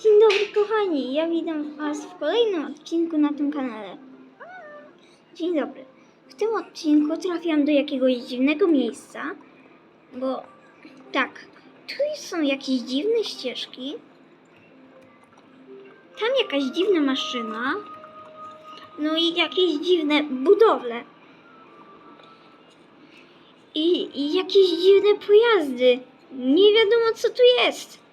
Dzień dobry kochani, ja witam Was w kolejnym odcinku na tym kanale. Dzień dobry. W tym odcinku trafiłam do jakiegoś dziwnego miejsca, bo tak, tu są jakieś dziwne ścieżki, tam jakaś dziwna maszyna, no i jakieś dziwne budowle. I, i jakieś dziwne pojazdy. Nie wiadomo co tu jest.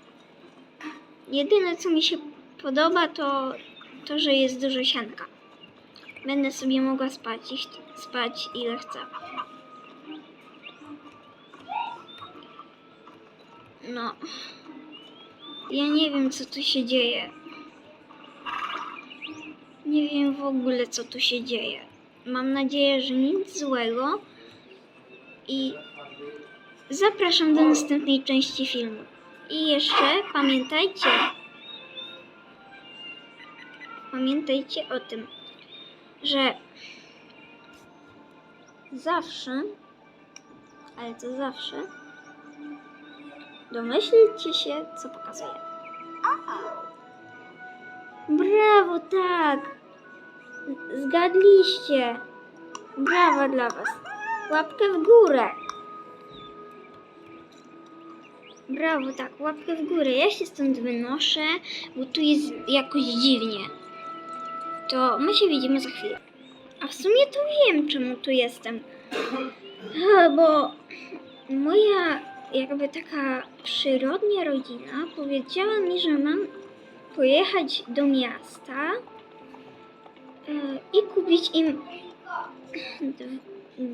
Jedyne co mi się podoba to to, że jest dużo sianka. Będę sobie mogła spać, spać ile chcę. No. Ja nie wiem co tu się dzieje. Nie wiem w ogóle co tu się dzieje. Mam nadzieję, że nic złego. I zapraszam do następnej części filmu. I jeszcze pamiętajcie, pamiętajcie o tym, że zawsze, ale to zawsze, domyślcie się, co pokazuję. Brawo, tak! Zgadliście! Brawo dla Was! Łapkę w górę! Brawo, tak, łapkę w górę. Ja się stąd wynoszę, bo tu jest jakoś dziwnie. To my się widzimy za chwilę. A w sumie to wiem, czemu tu jestem. Bo moja jakby taka przyrodnia rodzina powiedziała mi, że mam pojechać do miasta e, i kupić im dw-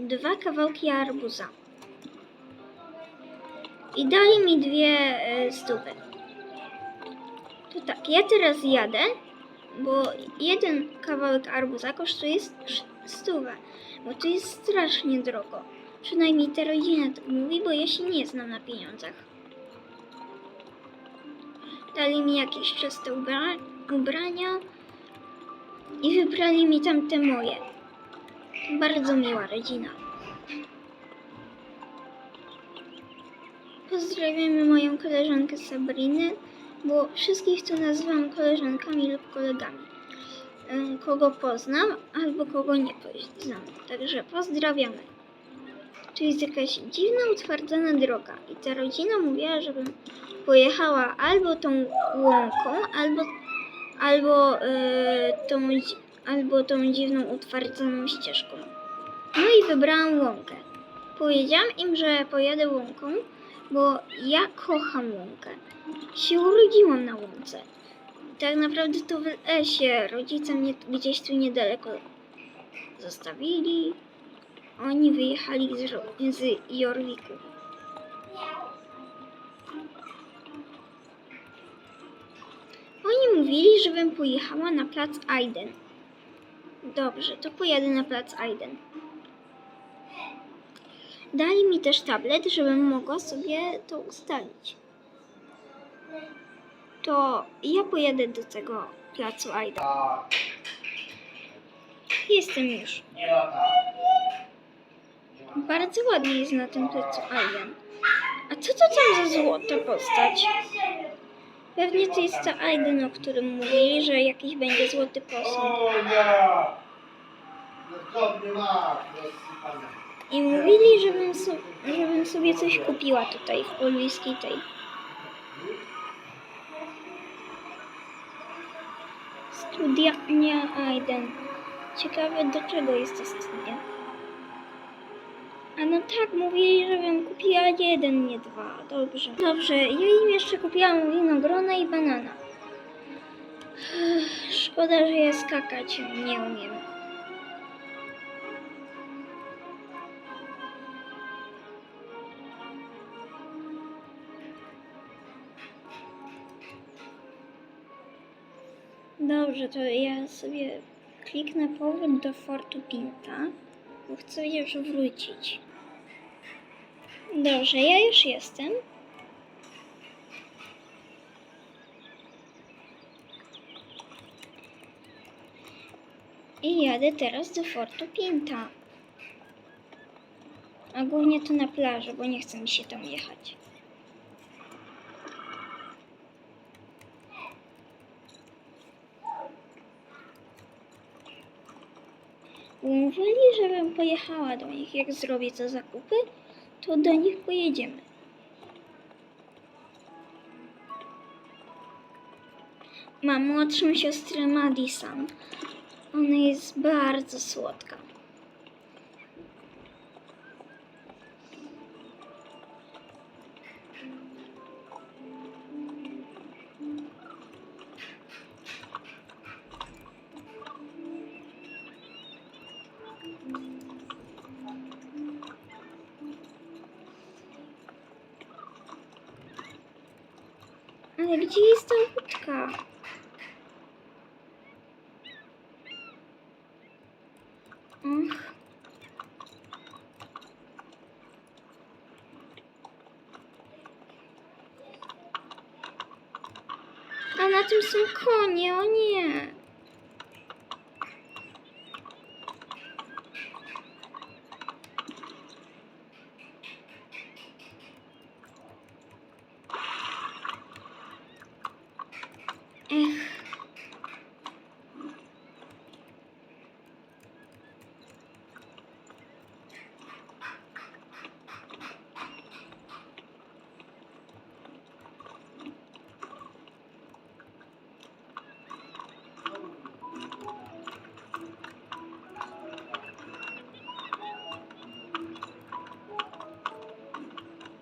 dwa kawałki arbuza. I dali mi dwie e, stówy. To tak, ja teraz jadę, bo jeden kawałek arbuza kosztuje st- stówę, bo to jest strasznie drogo. Przynajmniej ta rodzina tak mówi, bo ja się nie znam na pieniądzach. Dali mi jakieś czyste ubra- ubrania i wybrali mi tamte moje. Bardzo miła rodzina. Pozdrawiamy moją koleżankę Sabriny, bo wszystkich tu nazywam koleżankami lub kolegami. Em, Kogo poznam albo kogo nie poznam. Także pozdrawiamy. Tu jest jakaś dziwna, utwardzona droga i ta rodzina mówiła, żebym pojechała albo tą łąką, albo, albo, e, tą, albo tą dziwną, utwardzoną ścieżką. No i wybrałam łąkę. Powiedziałam im, że pojadę łąką, bo ja kocham łąkę. Się urodziłam na łące. Tak naprawdę to w lesie. Rodzice mnie gdzieś tu niedaleko zostawili. Oni wyjechali z, z Jorwiku. Oni mówili, żebym pojechała na plac Aiden. Dobrze, to pojadę na plac Aiden. Dali mi też tablet, żebym mogła sobie to ustalić. To ja pojadę do tego placu Aida. Jestem już. Bardzo ładnie jest na tym placu Aiden. A co to tam za złota postać? Pewnie to jest to Aiden, o którym mówili, że jakiś będzie złoty posąg. Masz, rozsypane. I mówili, żebym, so, żebym sobie coś kupiła tutaj w pobliskiej tej. Studia nie Aiden. Ciekawe do czego jest to studia. A no tak, mówili, żebym kupiła jeden, nie dwa. Dobrze. Dobrze, ja im jeszcze kupiłam winogrona i banana. Szkoda, że ja skakać nie umiem. Dobrze, to ja sobie kliknę powrót do Fortu Pinta, bo chcę już wrócić. Dobrze, ja już jestem. I jadę teraz do Fortu Pinta. A głównie tu na plażę, bo nie chce mi się tam jechać. Umówili, żebym pojechała do nich. Jak zrobię te zakupy, to do nich pojedziemy. Mam młodszą siostrę Madison. Ona jest bardzo słodka. Ale gdzie jest ta łódka? Och. A na tym są konie, o nie. Ech.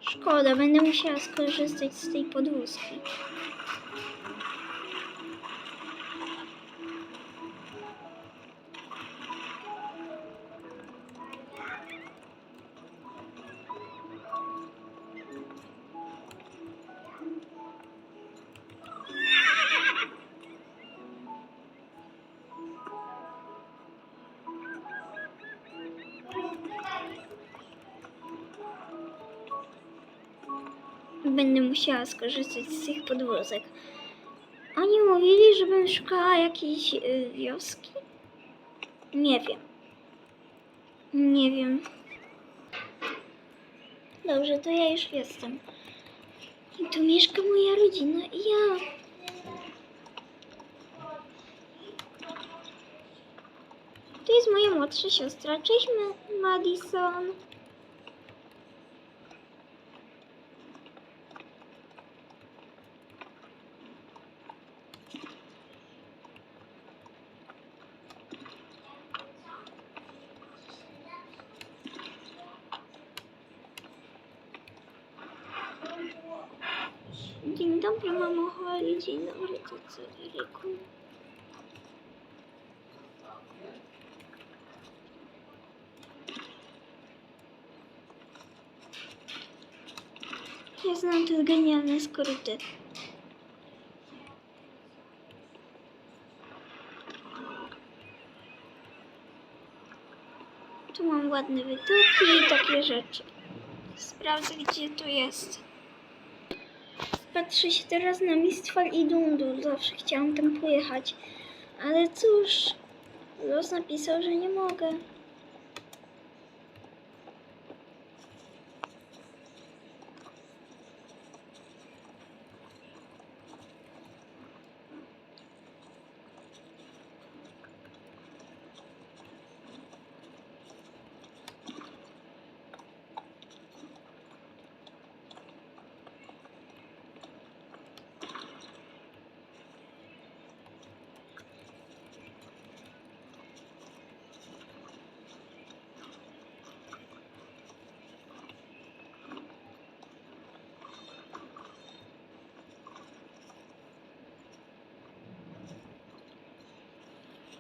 Szkoda, będę musiała skorzystać z tej podwózki. Będę musiała skorzystać z tych podwózek. Oni mówili, żebym szukała jakiejś y, wioski? Nie wiem. Nie wiem. Dobrze, to ja już jestem. I tu mieszka moja rodzina i ja. To jest moja młodsza siostra. Cześć, Ma- Madison. Dobry, mamo Holly. Dzień dobry, tato Eryku. Ja znam te genialne skróty. Tu mam ładne wytoki i takie rzeczy. Sprawdzę, gdzie to jest. Patrzę się teraz na Mistfall i Dundul. Zawsze chciałam tam pojechać. Ale cóż, los napisał, że nie mogę.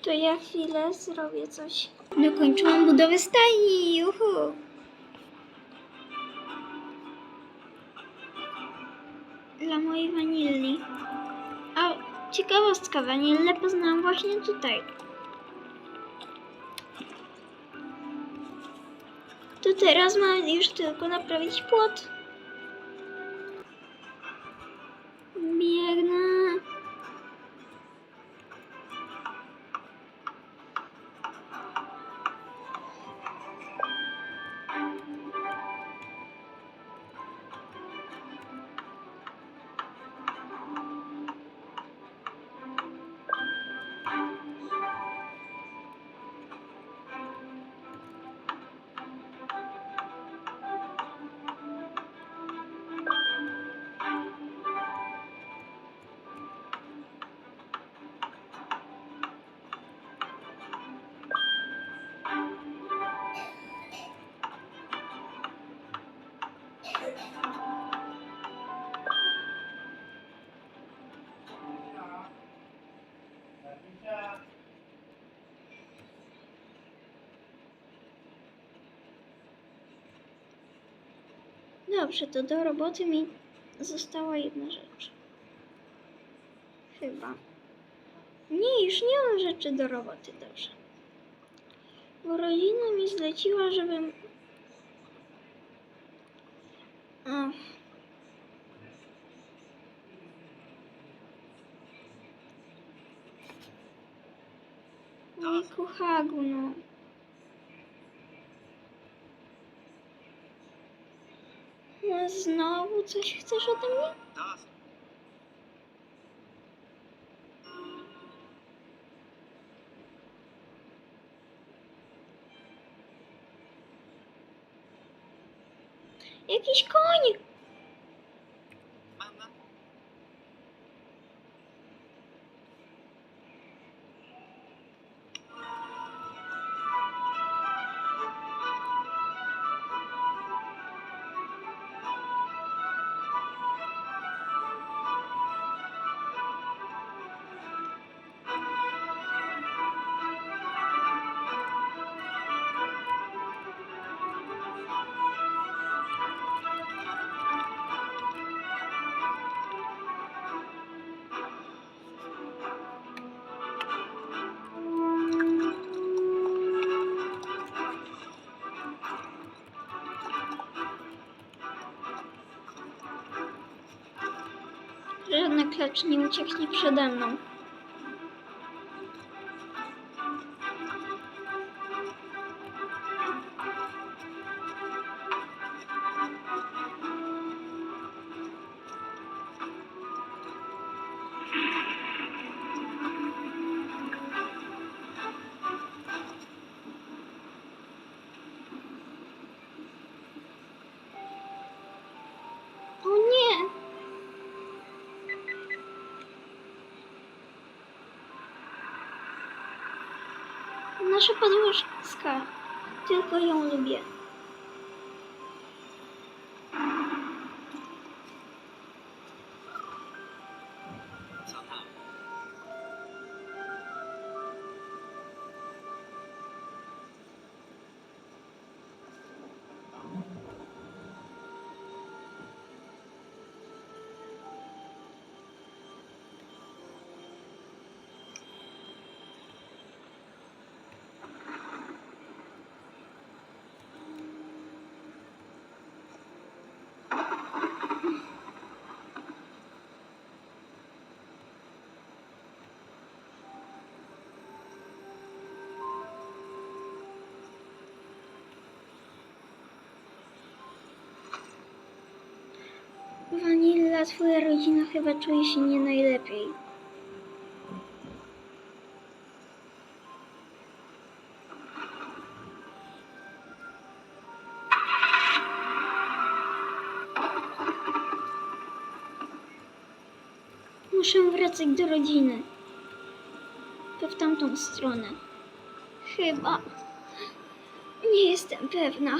To ja chwilę zrobię coś. Dokończyłam budowę stajni. Juhu. Dla mojej wanilli. A ciekawostka, wanillę poznałam właśnie tutaj. To teraz mam już tylko naprawić płot. Dobrze, to do roboty mi została jedna rzecz. Chyba. Nie, już nie mam rzeczy do roboty, dobrze. Bo rodzina mi zleciła, żebym... Ach. Ojku, Hagu, no. No znowu coś chcesz ode mnie? Klacz nie ucieknie przede mną. наша подружка. Ти в твоем любі. Vanilla, twoja rodzina chyba czuje się nie najlepiej. Muszę wracać do rodziny. To w tamtą stronę. Chyba. Nie jestem pewna.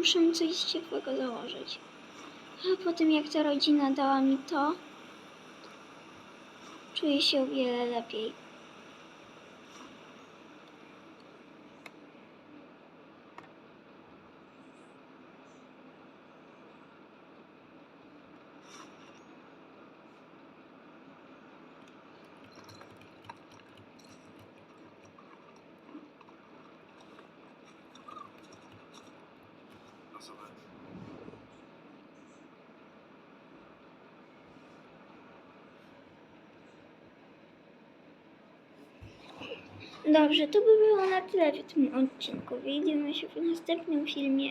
Muszę coś ciepłego założyć. A po tym jak ta rodzina dała mi to, czuję się o wiele lepiej. Dobrze, to by było na tyle w tym odcinku. Widzimy się w następnym filmie.